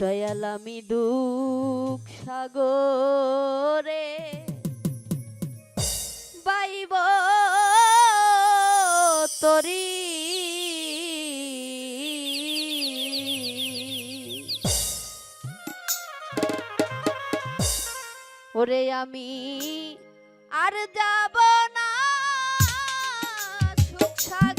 দয়াল আমি দুঃখ সাগরে বাইব তরি। ওরে আমি আর যাব না সুখ সাগর।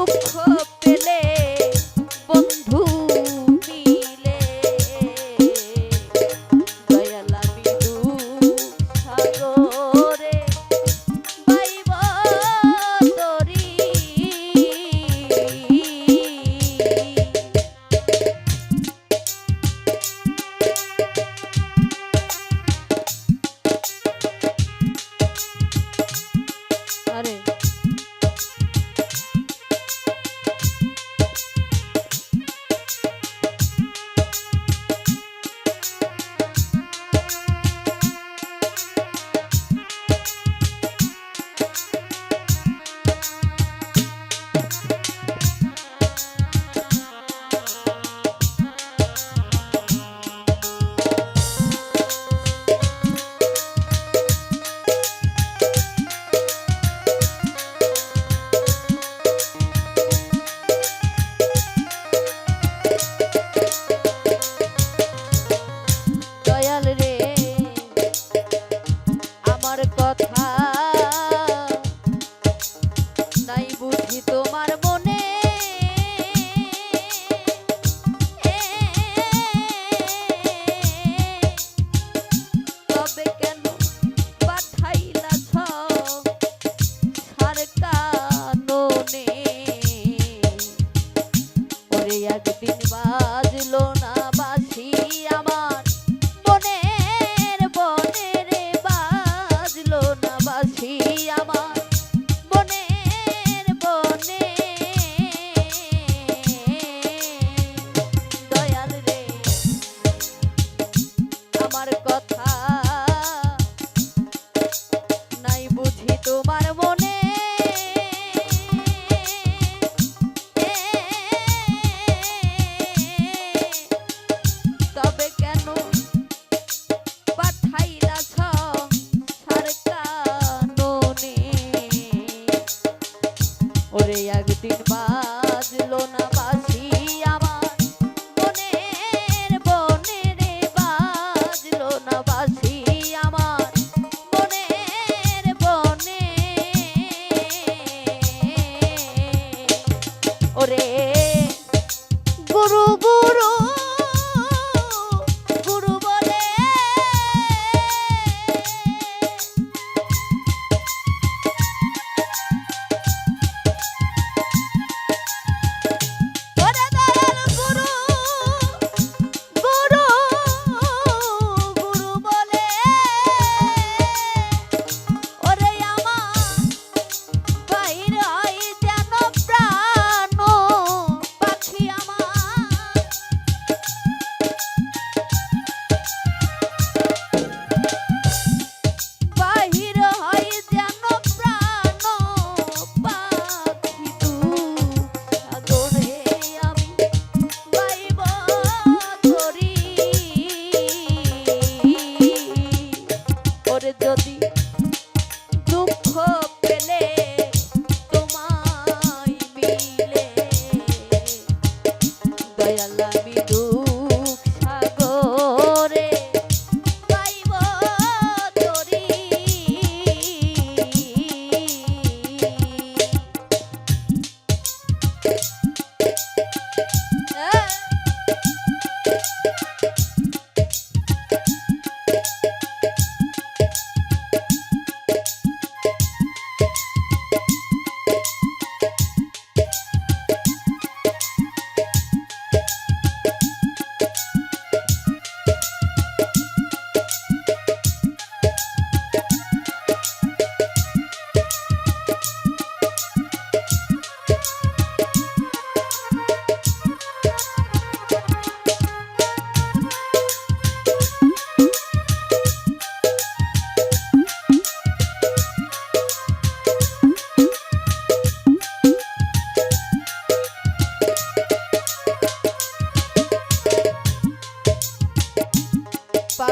oh একদিন বাদ পেলে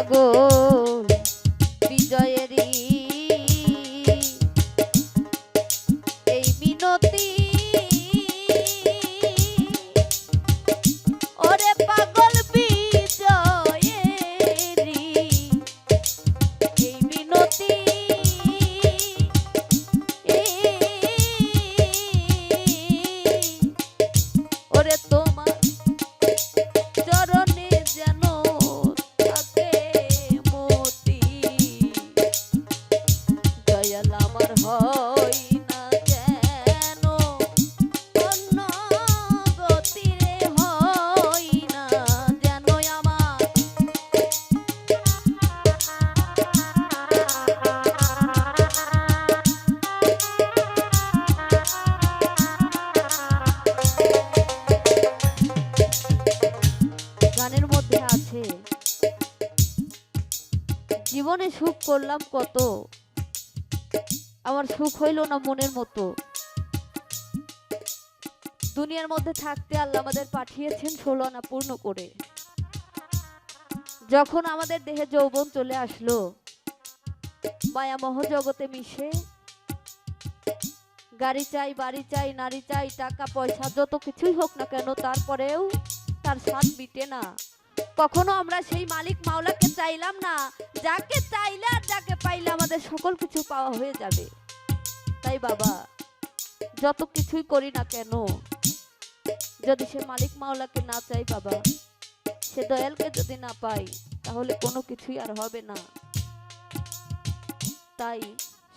পাগল করলাম কত? আমার সুখ হইল না মনের মতো? দুনিয়ার মধ্যে থাকতে আল্লাহ আমাদের পাঠিয়েছেন ষোলো না পূর্ণ করে। যখন আমাদের দেহে যৌবন চলে আসলো, মায়ামোহ জগতে মিশে, গাড়ি চাই, বাড়ি চাই, নারী চাই, টাকা, পয়সা, যত কিছুই হোক না কেন, তারপরেও তার স্বাদ মিটে না। কখনো আমরা সেই মালিক মাওলাকে চাইলাম না। যাকে চাইলে আর যাকে পাইলে আমাদের সকল কিছু পাওয়া হয়ে যাবে। তাই বাবা, যত কিছুই করি না কেন, যদি সে মালিক মাওলাকে না চাই বাবা, সে দয়ালকে যদি না পাই, তাহলে কোনো কিছুই আর হবে না। তাই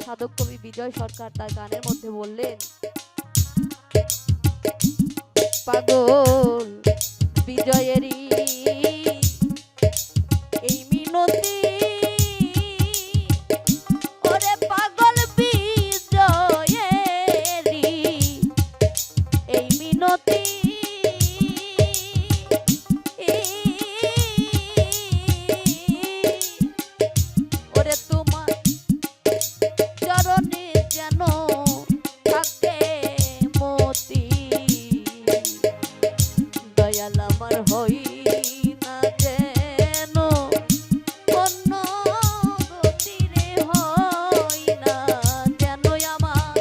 সাধক কবি বিজয় সরকার তার গানের মধ্যে বললেন, পাগল Be joyeri